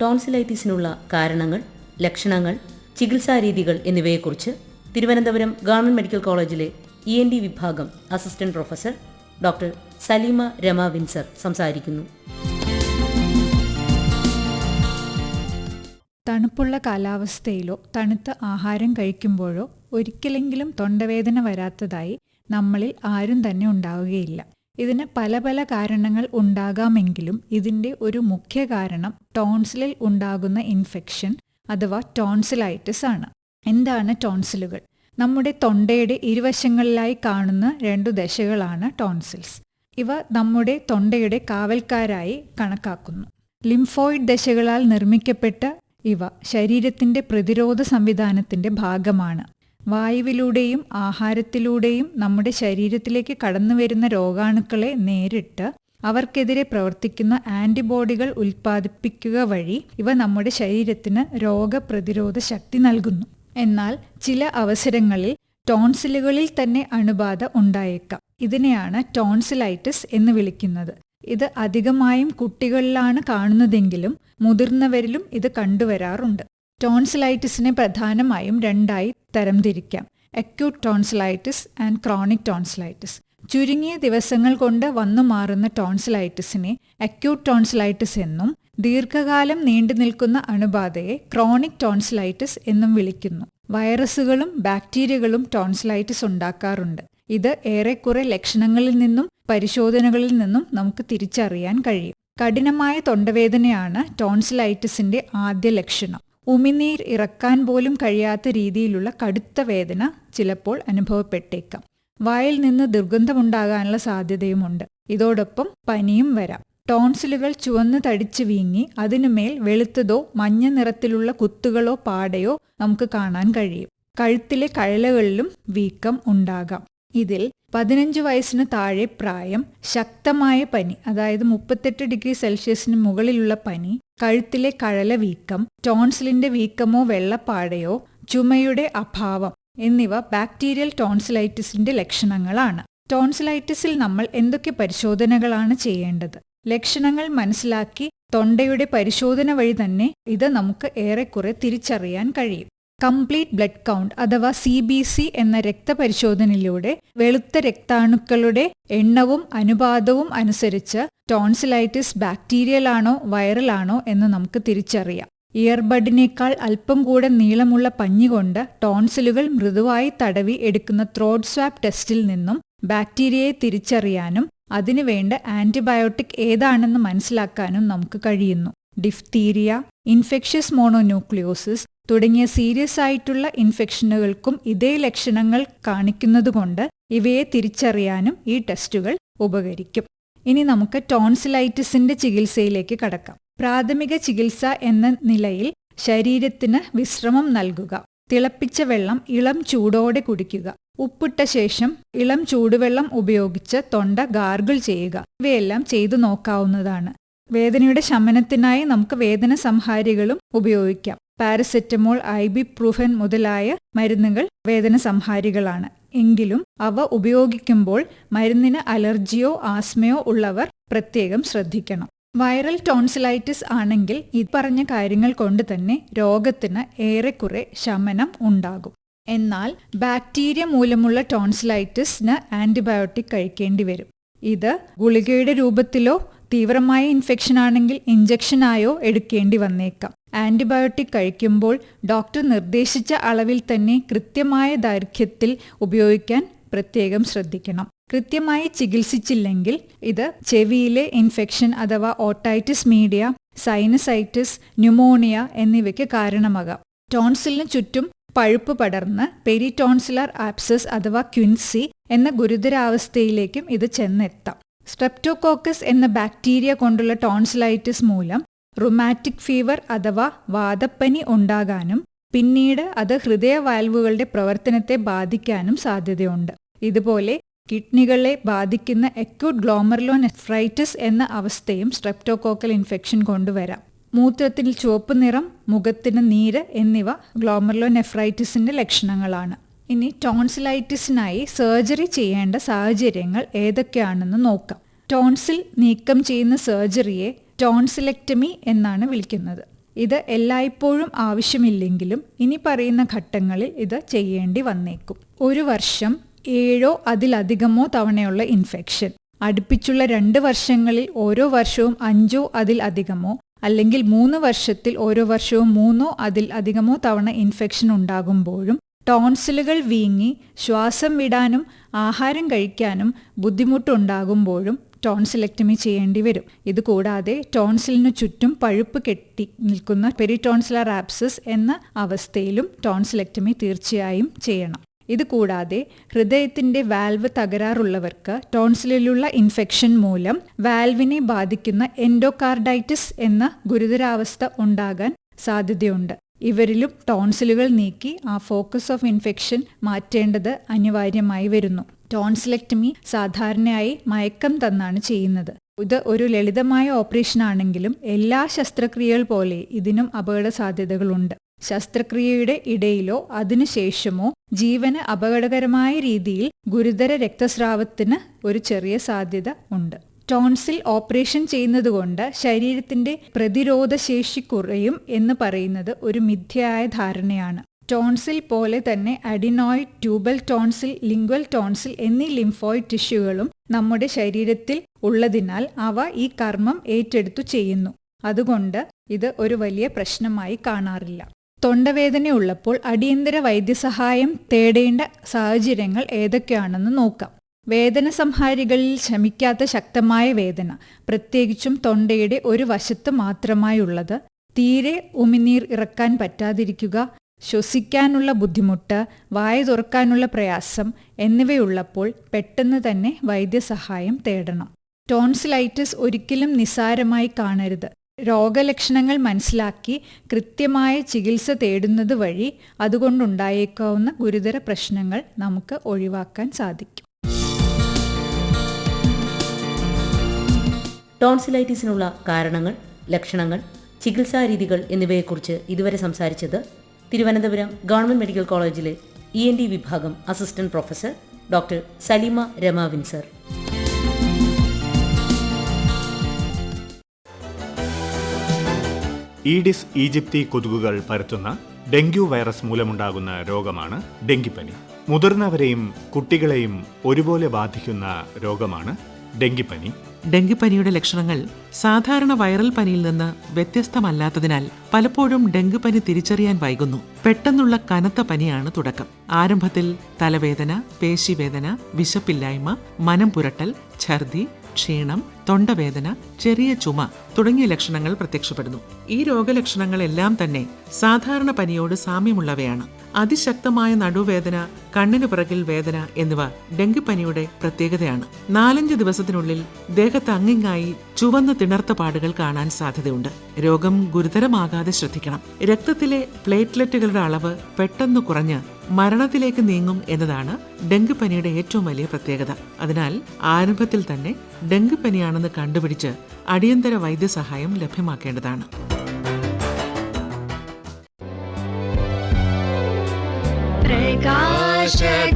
ടോൺസിലൈറ്റിസിനുള്ള കാരണങ്ങൾ ലക്ഷണങ്ങൾ ചികിത്സാരീതികൾ എന്നിവയെക്കുറിച്ച് തിരുവനന്തപുരം ഗവൺമെന്റ് മെഡിക്കൽ കോളേജിലെ ഇ എൻ ഡി വിഭാഗം assistant professor doctor Saleema Rama Winsor സംസാരിക്കുന്നു. തണുപ്പുള്ള കാലാവസ്ഥയിലോ തണുത്ത ആഹാരം കഴിക്കുമ്പോഴോ ഒരിക്കലെങ്കിലും തൊണ്ടവേദന വരാത്തതായി നമ്മളിൽ ആരും തന്നെ ഉണ്ടാവുകയില്ല. ഇതിന് പല പല കാരണങ്ങൾ ഉണ്ടാകാമെങ്കിലും ഇതിന്റെ ഒരു മുഖ്യ കാരണം ടോൺസിലിൽ ഉണ്ടാകുന്ന ഇൻഫെക്ഷൻ അഥവാ ടോൺസിലൈറ്റിസ് ആണ് എന്താണ് ടോൺസിലുകൾ? നമ്മുടെ തൊണ്ടയുടെ ഇരുവശങ്ങളിലായി കാണുന്ന രണ്ടു ദശകളാണ് ടോൺസിൽസ്. ഇവ നമ്മുടെ തൊണ്ടയുടെ കാവൽക്കാരായി കണക്കാക്കുന്നു. ലിംഫോയിഡ് ദശകളാൽ നിർമ്മിക്കപ്പെട്ട ഇവ ശരീരത്തിന്റെ പ്രതിരോധ സംവിധാനത്തിന്റെ ഭാഗമാണ്. വായുവിലൂടെയും ആഹാരത്തിലൂടെയും നമ്മുടെ ശരീരത്തിലേക്ക് കടന്നു വരുന്ന രോഗാണുക്കളെ നേരിട്ട് അവർക്കെതിരെ പ്രവർത്തിക്കുന്ന ആന്റിബോഡികൾ ഉൽപ്പാദിപ്പിക്കുക വഴി ഇവ നമ്മുടെ ശരീരത്തിന് രോഗപ്രതിരോധ ശക്തി നൽകുന്നു. എന്നാൽ ചില അവസരങ്ങളിൽ ടോൺസിലുകളിൽ തന്നെ അണുബാധ ഉണ്ടായേക്കാം. ഇതിനെയാണ് ടോൺസിലൈറ്റിസ് എന്ന് വിളിക്കുന്നത്. ഇത് അധികമായും കുട്ടികളിലാണ് കാണുന്നതെങ്കിലും മുതിർന്നവരിലും ഇത് കണ്ടുവരാറുണ്ട്. ടോൺസിലൈറ്റിസിനെ പ്രധാനമായും രണ്ടായി തരംതിരിക്കാം. Acute tonsillitis and chronic tonsillitis ചുരുങ്ങിയ ദിവസങ്ങൾ കൊണ്ട് വന്നു മാറുന്ന ടോൺസിലൈറ്റിസിനെ അക്യൂട്ട് ടോൺസിലൈറ്റിസ് എന്നും ദീർഘകാലം നീണ്ടു നിൽക്കുന്ന അണുബാധയെ ക്രോണിക് ടോൺസിലൈറ്റിസ് എന്നും വിളിക്കുന്നു. വൈറസുകളും ബാക്ടീരിയകളും ടോൺസിലൈറ്റിസ് ഉണ്ടാക്കാറുണ്ട്. ഇത് ഏറെക്കുറെ ലക്ഷണങ്ങളിൽ നിന്നും പരിശോധനകളിൽ നിന്നും നമുക്ക് തിരിച്ചറിയാൻ കഴിയും. കഠിനമായ തൊണ്ടവേദനയാണ് ടോൺസിലൈറ്റിസിന്റെ ആദ്യ ലക്ഷണം. ഉമിനീർ ഇറക്കാൻ പോലും കഴിയാത്ത രീതിയിലുള്ള കടുത്ത വേദന ചിലപ്പോൾ അനുഭവപ്പെട്ടേക്കാം. വായിൽ നിന്ന് ദുർഗന്ധമുണ്ടാകാനുള്ള സാധ്യതയുമുണ്ട്. ഇതോടൊപ്പം പനിയും വരാം. ടോൺസിലുകൾ ചുവന്ന് തടിച്ച് വീങ്ങി അതിനുമേൽ വെളുത്തതോ മഞ്ഞ നിറത്തിലുള്ള കുത്തുകളോ പാടയോ നമുക്ക് കാണാൻ കഴിയും. കഴുത്തിലെ കഴലകളിലും വീക്കം ഉണ്ടാകാം. ഇതിൽ പതിനഞ്ച് വയസ്സിന് താഴെ പ്രായം ശക്തമായ പനി അതായത് മുപ്പത്തെട്ട് ഡിഗ്രി സെൽഷ്യസിന് മുകളിലുള്ള പനി കഴുത്തിലെ കഴല വീക്കം ടോൺസിലിന്റെ വീക്കമോ വെള്ളപ്പാടയോ ചുമയുടെ അഭാവം എന്നിവ ബാക്ടീരിയൽ ടോൺസിലൈറ്റിസിന്റെ ലക്ഷണങ്ങളാണ്. ടോൺസിലൈറ്റിസിൽ നമ്മൾ എന്തൊക്കെ പരിശോധനകളാണ് ചെയ്യേണ്ടത്? ലക്ഷണങ്ങൾ മനസ്സിലാക്കി തൊണ്ടയുടെ പരിശോധന വഴി തന്നെ ഇത് നമുക്ക് ഏറെക്കുറെ തിരിച്ചറിയാൻ കഴിയും. കംപ്ലീറ്റ് ബ്ലഡ് കൗണ്ട് അഥവാ സി ബി സി എന്ന രക്തപരിശോധനയിലൂടെ വെളുത്ത രക്താണുക്കളുടെ എണ്ണവും അനുപാതവും അനുസരിച്ച് ടോൺസിലൈറ്റിസ് ബാക്ടീരിയലാണോ വൈറലാണോ എന്ന് നമുക്ക് തിരിച്ചറിയാം. ഇയർബഡിനേക്കാൾ അല്പം കൂടെ നീളമുള്ള പഞ്ഞികൊണ്ട് ടോൺസിലുകൾ മൃദുവായി തടവി എടുക്കുന്ന ത്രോഡ് സ്വാബ് ടെസ്റ്റിൽ നിന്നും ബാക്ടീരിയയെ തിരിച്ചറിയാനും അതിനുവേണ്ട ആന്റിബയോട്ടിക് ഏതാണെന്ന് മനസ്സിലാക്കാനും നമുക്ക് കഴിയുന്നു. ഡിഫ്തീരിയ ഇൻഫെക്ഷ്യസ് മോണോന്യൂക്ലിയോസിസ് തുടങ്ങിയ സീരിയസ് ആയിട്ടുള്ള ഇൻഫെക്ഷനുകൾക്കും ഇതേ ലക്ഷണങ്ങൾ കാണിക്കുന്നതുകൊണ്ട് ഇവയെ തിരിച്ചറിയാനും ഈ ടെസ്റ്റുകൾ ഉപകരിക്കും. ഇനി നമുക്ക് ടോൺസിലൈറ്റിസിന്റെ ചികിത്സയിലേക്ക് കടക്കാം. പ്രാഥമിക ചികിത്സ എന്ന നിലയിൽ ശരീരത്തിന് വിശ്രമം നൽകുക. തിളപ്പിച്ച വെള്ളം ഇളം ചൂടോടെ കുടിക്കുക. ഉപ്പിട്ട ശേഷം ഇളം ചൂടുവെള്ളം ഉപയോഗിച്ച് തൊണ്ട ഗാർഗിൾ ചെയ്യുക. ഇവയെല്ലാം ചെയ്തു നോക്കാവുന്നതാണ്. വേദനയുടെ ശമനത്തിനായി നമുക്ക് വേദന സംഹാരികളും ഉപയോഗിക്കാം. പാരസെറ്റമോൾ ഐബിപ്രൂഫൻ മുതലായ മരുന്നുകൾ വേദന സംഹാരികളാണ്. എങ്കിലും അവ ഉപയോഗിക്കുമ്പോൾ മരുന്നിന് അലർജിയോ ആസ്മയോ ഉള്ളവർ പ്രത്യേകം ശ്രദ്ധിക്കണം. വൈറൽ ടോൺസിലൈറ്റിസ് ആണെങ്കിൽ ഈ പറഞ്ഞ കാര്യങ്ങൾ കൊണ്ട് തന്നെ രോഗത്തിന് ഏറെക്കുറെ ശമനം ഉണ്ടാകും. എന്നാൽ ബാക്ടീരിയ മൂലമുള്ള ടോൺസിലൈറ്റിസിന് ആന്റിബയോട്ടിക് കഴിക്കേണ്ടി വരും. ഇത് ഗുളികയുടെ രൂപത്തിലോ തീവ്രമായ ഇൻഫെക്ഷൻ ആണെങ്കിൽ ഇഞ്ചക്ഷനായോ എടുക്കേണ്ടി വന്നേക്കാം. ആന്റിബയോട്ടിക് കഴിക്കുമ്പോൾ ഡോക്ടർ നിർദ്ദേശിച്ച അളവിൽ തന്നെ കൃത്യമായ ദൈർഘ്യത്തിൽ ഉപയോഗിക്കാൻ പ്രത്യേകം ശ്രദ്ധിക്കണം. കൃത്യമായി ചികിത്സിച്ചില്ലെങ്കിൽ ഇത് ചെവിയിലെ ഇൻഫെക്ഷൻ അഥവാ ഓട്ടൈറ്റിസ് മീഡിയ സൈനസൈറ്റിസ് ന്യൂമോണിയ എന്നിവയ്ക്ക് കാരണമാകാം. ടോൺസിലിന് ചുറ്റും പഴുപ്പ് പടർന്ന് പെരിടോൺസിലർ ആപ്സസ് അഥവാ ക്വിൻസി എന്ന ഗുരുതരാവസ്ഥയിലേക്കും ഇത് ചെന്നെത്താം. സ്ട്രെപ്റ്റോകോക്കസ് എന്ന ബാക്ടീരിയ കൊണ്ടുള്ള ടോൺസിലൈറ്റിസ് മൂലം റുമാറ്റിക് ഫീവർ അഥവാ വാദപ്പനി ഉണ്ടാകാനും പിന്നീട് അത് ഹൃദയ വാൽവുകളുടെ പ്രവർത്തനത്തെ ബാധിക്കാനും സാധ്യതയുണ്ട്. ഇതുപോലെ കിഡ്നികളെ ബാധിക്കുന്ന അക്യൂട്ട് ഗ്ലോമർലോ നെഫ്രൈറ്റിസ് എന്ന അവസ്ഥയും സ്ട്രെപ്റ്റോകോക്കൽ ഇൻഫെക്ഷൻ കൊണ്ടുവരാം. മൂത്രത്തിൽ ചുവപ്പ് നിറം മുഖത്തിന് നീര് എന്നിവ ഗ്ലോമർലോ നെഫ്രൈറ്റിസിന്റെ ലക്ഷണങ്ങളാണ്. ഇനി ടോൺസിലൈറ്റിസിനായി സർജറി ചെയ്യേണ്ട സാഹചര്യങ്ങൾ ഏതൊക്കെയാണെന്ന് നോക്കാം. ടോൺസിൽ നീക്കം ചെയ്യുന്ന സർജറിയെ ടോൺസിലെക്ടമി എന്നാണ് വിളിക്കുന്നത്. ഇത് എല്ലായ്പ്പോഴും ആവശ്യമില്ലെങ്കിലും ഇനി പറയുന്ന ഘട്ടങ്ങളിൽ ഇത് ചെയ്യേണ്ടി വന്നേക്കും. ഒരു വർഷം ഏഴോ അതിലധികമോ തവണയുള്ള ഇൻഫെക്ഷൻ. അടുപ്പിച്ചുള്ള രണ്ട് വർഷങ്ങളിൽ ഓരോ വർഷവും അഞ്ചോ അതിൽ അധികമോ അല്ലെങ്കിൽ മൂന്ന് വർഷത്തിൽ ഓരോ വർഷവും മൂന്നോ അതിൽ അധികമോ തവണ ഇൻഫെക്ഷൻ ഉണ്ടാകുമ്പോഴും ടോൺസിലുകൾ വീങ്ങി ശ്വാസം വിടാനും ആഹാരം കഴിക്കാനും ബുദ്ധിമുട്ടുണ്ടാകുമ്പോഴും ടോൺസിലെക്ടമി ചെയ്യേണ്ടി വരും. ഇതുകൂടാതെ ടോൺസിലിനു ചുറ്റും പഴുപ്പ് കെട്ടി നിൽക്കുന്ന പെരിടോൺസിലർ ആപ്സസ് എന്ന അവസ്ഥയിലും ടോൺസിലെക്ടമി തീർച്ചയായും ചെയ്യണം. ഇതുകൂടാതെ ഹൃദയത്തിന്റെ വാൽവ് തകരാറുള്ളവർക്ക് ടോൺസിലുള്ള ഇൻഫെക്ഷൻ മൂലം വാൽവിനെ ബാധിക്കുന്ന എൻഡോകാർഡൈറ്റിസ് എന്ന ഗുരുതരാവസ്ഥ ഉണ്ടാകാൻ സാധ്യതയുണ്ട്. ഇവരിലും ടോൺസിലുകൾ നീക്കി ആ ഫോക്കസ് ഓഫ് ഇൻഫെക്ഷൻ മാറ്റേണ്ടത് അനിവാര്യമായി വരുന്നു. ടോൺസിലെക്ടമി സാധാരണയായി മയക്കം തന്നാണ് ചെയ്യുന്നത്. ഇത് ഒരു ലളിതമായ ഓപ്പറേഷൻ ആണെങ്കിലും എല്ലാ ശസ്ത്രക്രിയകൾ പോലെ ഇതിനും അപകട സാധ്യതകളുണ്ട് ശസ്ത്രക്രിയയുടെ ഇടയിലോ അതിനുശേഷമോ ജീവന് അപകടകരമായ രീതിയിൽ ഗുരുതര രക്തസ്രാവത്തിന് ഒരു ചെറിയ സാധ്യത ഉണ്ട്. ടോൺസിൽ ഓപ്പറേഷൻ ചെയ്യുന്നതുകൊണ്ട് ശരീരത്തിന്റെ പ്രതിരോധശേഷി കുറയും എന്ന് പറയുന്നത് ഒരു മിഥ്യയായ ധാരണയാണ്. ടോൺസിൽ പോലെ തന്നെ adenoid tubal tonsil lingual tonsil എന്നീ ലിംഫോയിഡ് ടിഷ്യൂകളും നമ്മുടെ ശരീരത്തിൽ ഉള്ളതിനാൽ അവ ഈ കർമ്മം ഏറ്റെടുത്തു ചെയ്യുന്നു. അതുകൊണ്ട് ഇത് ഒരു വലിയ പ്രശ്നമായി കാണാറില്ല. തൊണ്ടവേദന ഉള്ളപ്പോൾ അടിയന്തര വൈദ്യസഹായം തേടേണ്ട സാഹചര്യങ്ങൾ ഏതൊക്കെയാണെന്ന് നോക്കാം. വേദന സംഹാരികളിൽ ശമിക്കാത്ത ശക്തമായ വേദന പ്രത്യേകിച്ചും തൊണ്ടയുടെ ഒരു വശത്ത് മാത്രമായുള്ളത് തീരെ ഉമിനീർ ഇറക്കാൻ പറ്റാതിരിക്കുക ശ്വസിക്കാനുള്ള ബുദ്ധിമുട്ട് വായ തുറക്കാനുള്ള പ്രയാസം എന്നിവയുള്ളപ്പോൾ പെട്ടെന്ന് തന്നെ വൈദ്യസഹായം തേടണം. ടോൺസിലൈറ്റിസ് ഒരിക്കലും നിസാരമായി കാണരുത്. രോഗലക്ഷണങ്ങൾ മനസ്സിലാക്കി കൃത്യമായ ചികിത്സ തേടുന്നത് വഴി അതുകൊണ്ടുണ്ടായേക്കാവുന്ന ഗുരുതര പ്രശ്നങ്ങൾ നമുക്ക് ഒഴിവാക്കാൻ സാധിക്കും. ടോൺസിലൈറ്റിസിനുള്ള കാരണങ്ങൾ ലക്ഷണങ്ങൾ ചികിത്സാരീതികൾ എന്നിവയെക്കുറിച്ച് ഇതുവരെ സംസാരിച്ചത് തിരുവനന്തപുരം ഗവൺമെന്റ് മെഡിക്കൽ കോളേജിലെ ഇ എൻ ഡി വിഭാഗം assistant professor doctor Saleema രമാവിൻ sir. Aedes aegypti കൊതുകുകൾ പരത്തുന്ന ഡെങ്കു വൈറസ് മൂലമുണ്ടാകുന്ന രോഗമാണ് ഡെങ്കിപ്പനി. മുതിർന്നവരെയും കുട്ടികളെയും ഒരുപോലെ ബാധിക്കുന്ന രോഗമാണ് ഡെങ്കിപ്പനി. ഡെങ്കിപ്പനിയുടെ ലക്ഷണങ്ങൾ സാധാരണ വൈറൽ പനിയിൽ നിന്ന് വ്യത്യസ്തമല്ലാത്തതിനാൽ പലപ്പോഴും ഡെങ്കിപ്പനി തിരിച്ചറിയാൻ വൈകുന്നു. പെട്ടെന്നുള്ള കനത്ത പനിയാണ് തുടക്കം. ആരംഭത്തിൽ തലവേദന പേശിവേദന വിശപ്പില്ലായ്മ മനം പുരട്ടൽ ഛർദി ക്ഷീണം തൊണ്ടവേദന ചെറിയ ചുമ തുടങ്ങിയ ലക്ഷണങ്ങൾ പ്രത്യക്ഷപ്പെടുന്നു. ഈ രോഗലക്ഷണങ്ങളെല്ലാം തന്നെ സാധാരണ പനിയോട് സാമ്യമുള്ളവയാണ്. അതിശക്തമായ നടുവേദന കണ്ണിനു പിറകിൽ വേദന എന്നിവ ഡെങ്കിപ്പനിയുടെ പ്രത്യേകതയാണ്. നാലഞ്ച് ദിവസത്തിനുള്ളിൽ ദേഹത്ത് അങ്ങിങ്ങായി ചുവന്ന തിണർത്ത പാടുകൾ കാണാൻ സാധ്യതയുണ്ട്. രോഗം ഗുരുതരമാകാതെ ശ്രദ്ധിക്കണം. രക്തത്തിലെ പ്ലേറ്റ്ലെറ്റുകളുടെ അളവ് പെട്ടെന്ന് കുറഞ്ഞ് മരണത്തിലേക്ക് നീങ്ങും എന്നതാണ് ഡെങ്കിപ്പനിയുടെ ഏറ്റവും വലിയ പ്രത്യേകത. അതിനാൽ ആരംഭത്തിൽ തന്നെ ഡെങ്കിപ്പനിയാണെന്ന് കണ്ടുപിടിച്ച് അടിയന്തര വൈദ്യസഹായം ലഭ്യമാക്കേണ്ടതാണ്. shed